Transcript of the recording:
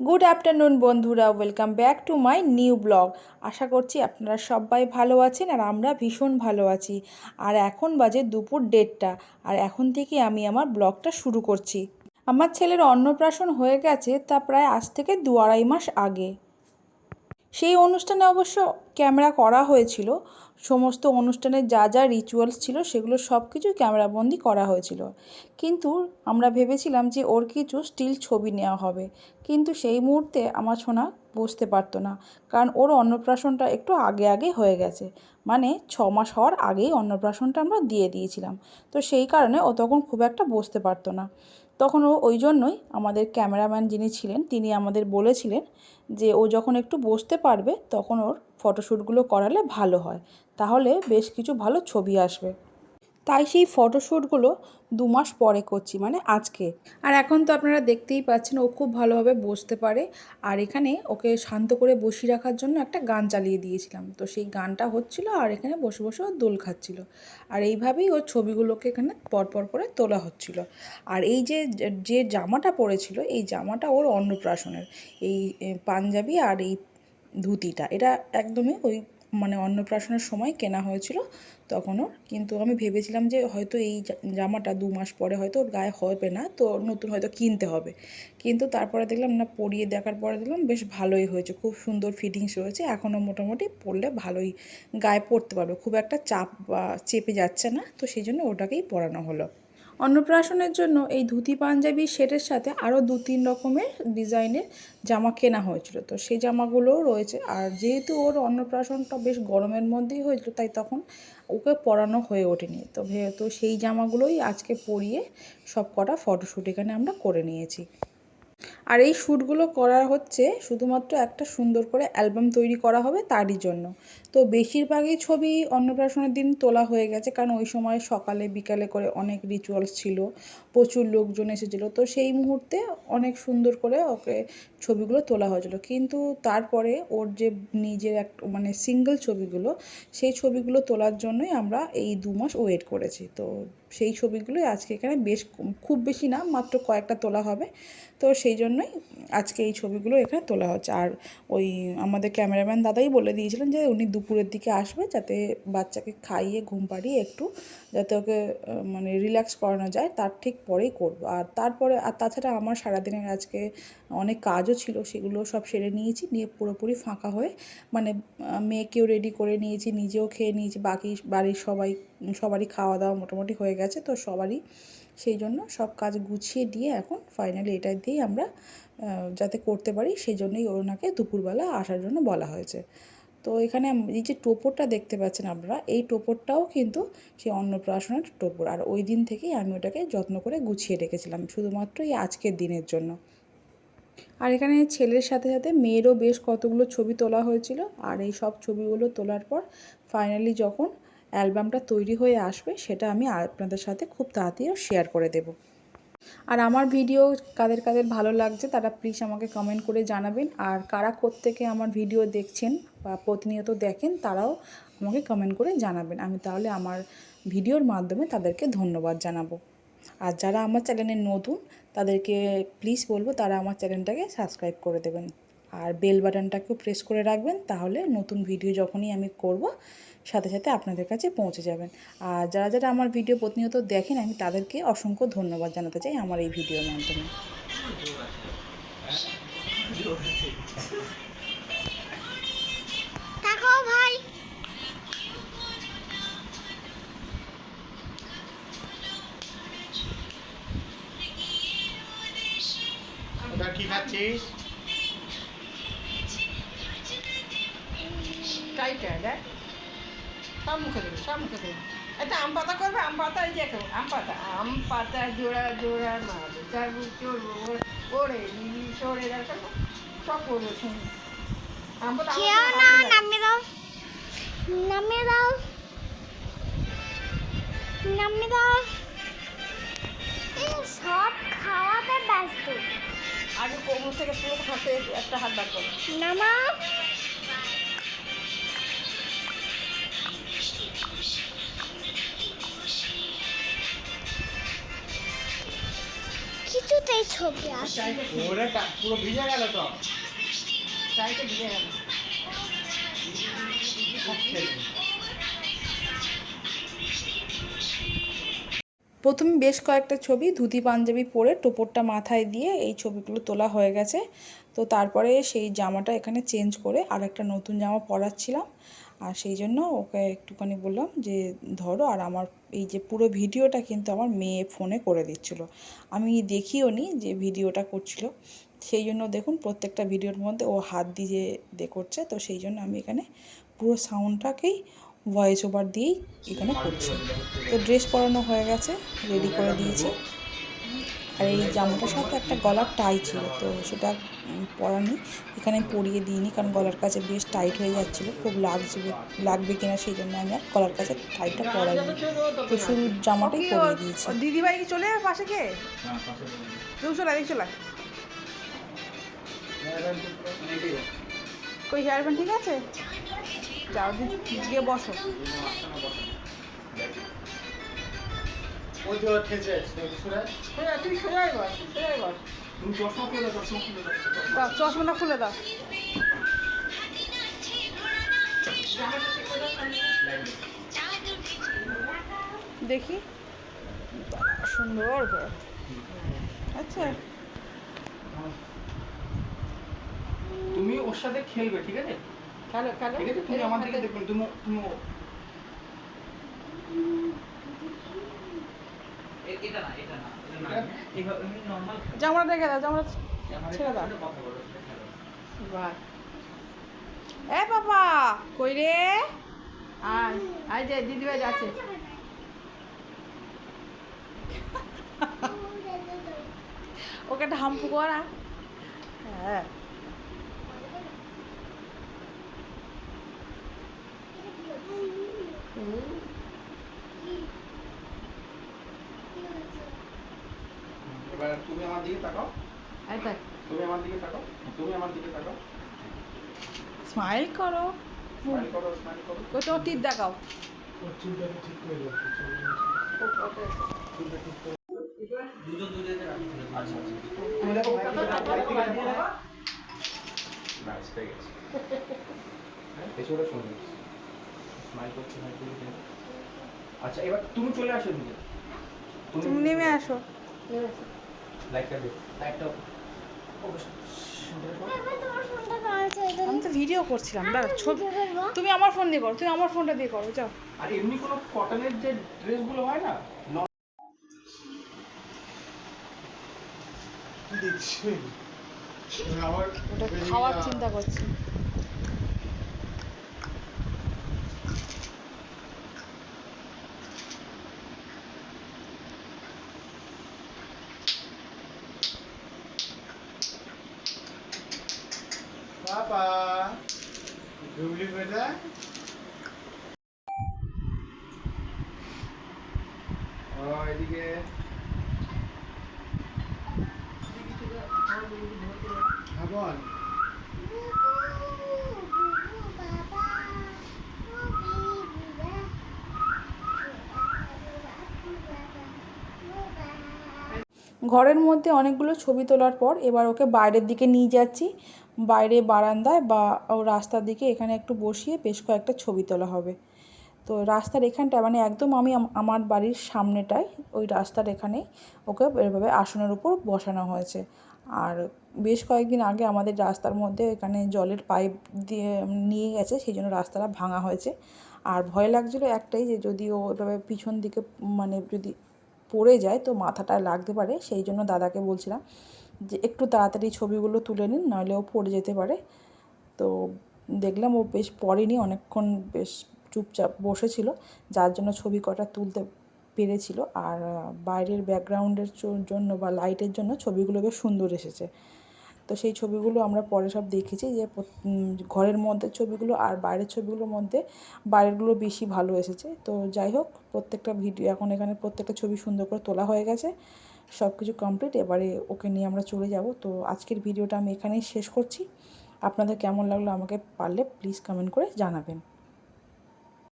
Good afternoon বন্ধুরা। Welcome back to my new blog আশা করছি আপনারা সবাই ভালো আছেন আর আমরা ভীষণ ভালো আছি। আর এখন বাজে দুপুর দেড়টা। আর এখন থেকে আমি আমার ব্লগটা শুরু করছি। আমার ছেলের অন্নপ্রাশন হয়ে গেছে তা প্রায় আজ থেকে দু আড়াই মাস আগে। সেই অনুষ্ঠানে অবশ্য ক্যামেরা করা হয়েছিল। সমস্ত অনুষ্ঠানের যা যা রিচুয়ালস ছিল, সেগুলো সব কিছু ক্যামেরাবন্দি করা হয়েছিল। কিন্তু আমরা ভেবেছিলাম যে ওর কিছু স্টিল ছবি নেওয়া হবে। কিন্তু সেই মুহূর্তে আমার সোনা বসতে পারতো না, কারণ ওর অন্নপ্রাশনটা একটু আগে আগে হয়ে গেছে। মানে ছ মাস হওয়ার আগেই অন্নপ্রাশনটা আমরা দিয়ে দিয়েছিলাম। তো সেই কারণে ও তখন খুব একটা বসতে পারতো না। তখন ও ওই জন্যই আমাদের ক্যামেরাম্যান যিনি ছিলেন, তিনি আমাদের বলেছিলেন যে ও যখন একটু বসতে পারবে, তখন ওর ফটোশ্যুটগুলো করালে ভালো হয়। তাহলে বেশ কিছু ভালো ছবি আসবে। তাই সেই ফটোশ্যুটগুলো দু মাস পরে করছি মানে আজকে। আর এখন তো আপনারা দেখতেই পাচ্ছেন, ও খুব ভালোভাবে বসতে পারে। আর এখানে ওকে শান্ত করে বসিয়ে রাখার জন্য একটা গান চালিয়ে দিয়েছিলাম। তো সেই গানটা হচ্ছিল আর এখানে বসে বসে ও দোল খাচ্ছিল। আর এইভাবেই ওর ছবিগুলোকে এখানে পরপর করে তোলা হচ্ছিল। আর এই যে যে জামাটা পরেছিল, এই জামাটা ওর অন্নপ্রাশনের। এই পাঞ্জাবি আর এই ধুতিটা। এটা একদমই ওই মানে অন্নপ্রাশনের সময় কেনা হয়েছিল তখন ওর কিন্তু আমি ভেবেছিলাম যে হয়তো এই জামাটা দু মাস পরে হয়তো ওর গায়ে হবে না, তো নতুন হয়তো কিনতে হবে। কিন্তু তারপরে দেখলাম না, পরিয়ে দেখার পরে দেখলাম বেশ ভালোই হয়েছে। খুব সুন্দর ফিটিংস রয়েছে, এখনও মোটামুটি পরলে ভালোই গায়ে পরতে পারবে। খুব একটা চাপ চেপে যাচ্ছে না, তো সেই জন্য ওটাকেই পরানো হলো। অন্নপ্রাশনের জন্য এই ধুতি পাঞ্জাবি সেটের সাথে আরও দু তিন রকমের ডিজাইনের জামা কেনা হয়েছিল। তো সেই জামাগুলোও রয়েছে। আর যেহেতু ওর অন্নপ্রাশনটা বেশ গরমের মধ্যেই হয়েছিল, তাই তখন ওকে পরানো হয়ে ওঠেনি। তো তো সেই জামাগুলোই আজকে পরিয়ে সব কটা ফটোশ্যুট এখানে আমরা করে নিয়েছি। আর এই শ্যুটগুলো করা হচ্ছে শুধুমাত্র একটা সুন্দর করে অ্যালবাম তৈরি করা হবে তারই জন্য। তো বেশিরভাগই ছবি অন্নপ্রাশনের দিন তোলা হয়ে গেছে কারণ ওই সময় সকালে, বিকালে করে অনেক রিচুয়ালস ছিল, প্রচুর লোকজন এসেছিল। তো সেই মুহূর্তে অনেক সুন্দর করে ওকে ছবিগুলো তোলা হয়েছিল। কিন্তু তারপরে ওর যে নিজের এক মানে সিঙ্গেল ছবিগুলো, সেই ছবিগুলো তোলার জন্যই আমরা এই দু মাস ওয়েট করেছি। তো সেই ছবিগুলোই আজকে এখানে বেশ, খুব বেশি না, মাত্র কয়েকটা তোলা হবে। তো সেই জন্যই আজকে এই ছবিগুলো এখানে তোলা হচ্ছে। আর ওই আমাদের ক্যামেরাম্যান দাদাই বলে দিয়েছিলেন যে উনি দুপুরের দিকে আসবে যাতে বাচ্চাকে খাইয়ে, ঘুম পাড়িয়ে একটু যাতে ওকে মানে রিল্যাক্স করানো যায়। তার ঠিক পরেই করব। আর তারপরে, আর তাছাড়া আমার সারাদিনের আজকে অনেক কাজও ছিল, সেগুলো সব সেরে নিয়েছি, নিয়ে পুরোপুরি ফাঁকা হয়ে মানে মেয়েকেও রেডি করে নিয়েছি, নিজেও খেয়ে নিয়েছি, বাকি বাড়ির সবাই, সবারই খাওয়া দাওয়া মোটামুটি হয়ে গেছে, তো সবারই সেই জন্য সব কাজ গুছিয়ে দিয়ে এখন ফাইনালি এটা দিয়েই আমরা যাতে করতে পারি সেই জন্যই ওনাকে দুপুরবেলা আসার জন্য বলা হয়েছে। তো এখানে এই যে টোপরটা দেখতে পাচ্ছেন আপনারা, এই টোপরটাও কিন্তু সেই অন্নপ্রাশনের টোপর। আর ওই দিন থেকেই আমি ওটাকে যত্ন করে গুছিয়ে রেখেছিলাম শুধুমাত্র এই আজকের দিনের জন্য। আর এখানে ছেলের সাথে সাথে মেয়েরও বেশ কতগুলো ছবি তোলা হয়েছিল। আর এই সব ছবিগুলো তোলার পর ফাইনালি যখন অ্যালবামটা তৈরি হয়ে আসবে, সেটা আমি আপনাদের সাথে খুব তাড়াতাড়ি শেয়ার করে দেব। আর আমার ভিডিও কাদের কাদের ভালো লাগছে, তারা প্লিজ আমাকে কমেন্ট করে জানাবেন। আর কারা থেকে আমার ভিডিও দেখছেন বা প্রতিনিয়ত দেখেন, তারাও আমাকে কমেন্ট করে জানাবেন। আমি তাহলে আমার ভিডিওর মাধ্যমে তাদেরকে ধন্যবাদ জানাব। আর যারা আমার চ্যানেলে নতুন, তাদেরকে প্লিজ বলব, তারা আমার চ্যানেলটাকে সাবস্ক্রাইব করে দেবেন। আর বেল বাটনটাকেও প্রেস করে রাখবেন তাহলে নতুন ভিডিও যখনই আমি করব সাথে সাথে আপনাদের কাছে পৌঁছে যাবেন। আর যারা যারা আমার ভিডিও প্রতিনিয়ত দেখেন আমি তাদেরকে অসংখ্য ধন্যবাদ জানাতে চাই আমার এই ভিডিওর মাধ্যমে। ভাই। কি খাচ্ছিস? টাইটা দেখ সব মুখে দেবে সব মুখে দেবে। এটা আম পাতা করবে? আম পাতা এই দেখো আম পাতা। আম পাতা জোড়া জোড়া মারবে চার বুক চড়বো ওরে সরে দেখো সব করব শুনি আম পাতা নামিয়ে দাও। নামিয়ে দাও। নামিয়ে দাও। সব খাওয়াতে ব্যস্ত। আগে কোমর থেকে পুরো হাতে একটা হাত বার করো। নামা কিছুতেই ছবি আসে ওরে পুরো ভিজে গেল তো। গেল। প্রথমে বেশ কয়েকটা ছবি ধুতি পাঞ্জাবি পরে টোপরটা মাথায় দিয়ে এই ছবিগুলো তোলা হয়ে গেছে। তো তারপরে সেই জামাটা এখানে চেঞ্জ করে আর একটা নতুন জামা পরাচ্ছিলাম। আর সেই জন্য ওকে একটুখানি বললাম যে, ধরো আর আমার এই যে পুরো ভিডিওটা কিন্তু আমার মেয়ে ফোনে করে দিচ্ছিল। আমি দেখিও নি যে ভিডিওটা করছিল। সেই জন্য দেখুন প্রত্যেকটা ভিডিওর মধ্যে ও হাত দিয়ে দে করছে। তো সেই জন্য আমি এখানে পুরো সাউন্ডটাকেই ভয়েস ওভার দিয়েই এখানে করছি। তো ড্রেস পরানো হয়ে গেছে রেডি করে দিয়েছি। আর এই জামাটার সাথে একটা গলার টাই ছিল তো সেটা পরানি। এখানে পরিয়ে দিইনি কারণ গলার কাছে বেশ টাইট হয়ে যাচ্ছিল। খুব লাগবে লাগবে কিনা সেই জন্য আমি আর গলার কাছে টাইটটা পরাইনি। তো শুধু জামাটাই পরিয়ে দিয়েছি। দিদি ভাই কি চলে পাশে কে তুই চলে চলে। কই হেয়ার ব্যান্ড ঠিক আছে? যাও দি- গিয়ে বসো। ওই যে ওর ঠেসে আছে, সুরাজ। সোজা তুই সোজাই বস সোজাই বস তুমি চশমা খুলে চশমা খুলে দাও। দাও চশমাটা খুলে দাও। দেখি। সুন্দর করে আচ্ছা। তুমি ওর সাথে খেলবে ঠিক আছে? খেলো খেলো ঠিক আছে তুমি আমার দিকে দেখুন তুমি তুমি দেখে দাও ছেড়ে দাও। বাহ। এ বাবা কই রে? আয় আয় যে দিদি ভাই যাচ্ছে। ওকে একটা হাম্পু করা হ্যাঁ এবার তুমি আমার দিকে তাকাও। তুমি আমার দিকে তাকাও। তুমি আমার দিকে তাকাও। স্মাইল করো। স্মাইল করো স্মাইল করো। তোমার টিপ দেখাও। ওর চুলটাকে ঠিক করে দাও আচ্ছা এবার তুমি চলে আসো তুমি নেমে আসো। লাইটটা দে আমি তো ভিডিও করছিলাম দাঁড়া ছবি তুমি আমার ফোন দিয়ে করো তুমি আমার ফোনটা দিয়ে করো যাও। আর এমনি কোনো কটনের যে ড্রেসগুলো হয় না? আমার ওটা খাওয়ার চিন্তা করছি। ডুবলি বেটা ও এদিকে হ্যাঁ বল ঘরের মধ্যে অনেকগুলো ছবি তোলার পর এবার ওকে বাইরের দিকে নিয়ে যাচ্ছি। বাইরে বারান্দায় বা ও রাস্তার দিকে এখানে একটু বসিয়ে বেশ কয়েকটা ছবি তোলা হবে। তো রাস্তার এখানটায় মানে একদম আমি আমার বাড়ির সামনেটায় ওই রাস্তার এখানেই ওকে এভাবে আসনের উপর বসানো হয়েছে। আর বেশ কয়েকদিন আগে আমাদের রাস্তার মধ্যে এখানে জলের পাইপ দিয়ে নিয়ে গেছে, সেই জন্য রাস্তাটা ভাঙা হয়েছে। আর ভয় লাগছিল একটাই যে যদি ও এভাবে পিছন দিকে মানে যদি পড়ে যায় তো মাথাটা লাগতে পারে, সেই জন্য দাদাকে বলছিলাম যে একটু তাড়াতাড়ি ছবিগুলো তুলে নিন, নাহলে ও পড়ে যেতে পারে। তো দেখলাম ও বেশ পড়েনি, অনেকক্ষণ বেশ চুপচাপ বসেছিল, যার জন্য ছবি কটা তুলতে পেরেছিল। আর বাইরের ব্যাকগ্রাউন্ডের জন্য বা লাইটের জন্য ছবিগুলো বেশ সুন্দর এসেছে। তো সেই ছবিগুলো আমরা পরে সব দেখেছি যে ঘরের মধ্যে ছবিগুলো আর বাইরের ছবিগুলোর মধ্যে বাইরেরগুলো বেশি ভালো এসেছে। তো যাই হোক, প্রত্যেকটা ভিডিও, এখন এখানে প্রত্যেকটা ছবি সুন্দর করে তোলা হয়ে গেছে। সব কিছু কমপ্লিট এবারে ওকে নিয়ে আমরা চলে যাব। তো আজকের ভিডিওটা আমি এখানেই শেষ করছি। আপনাদের কেমন লাগল আমাকে পারলে প্লিজ কমেন্ট করে জানাবেন।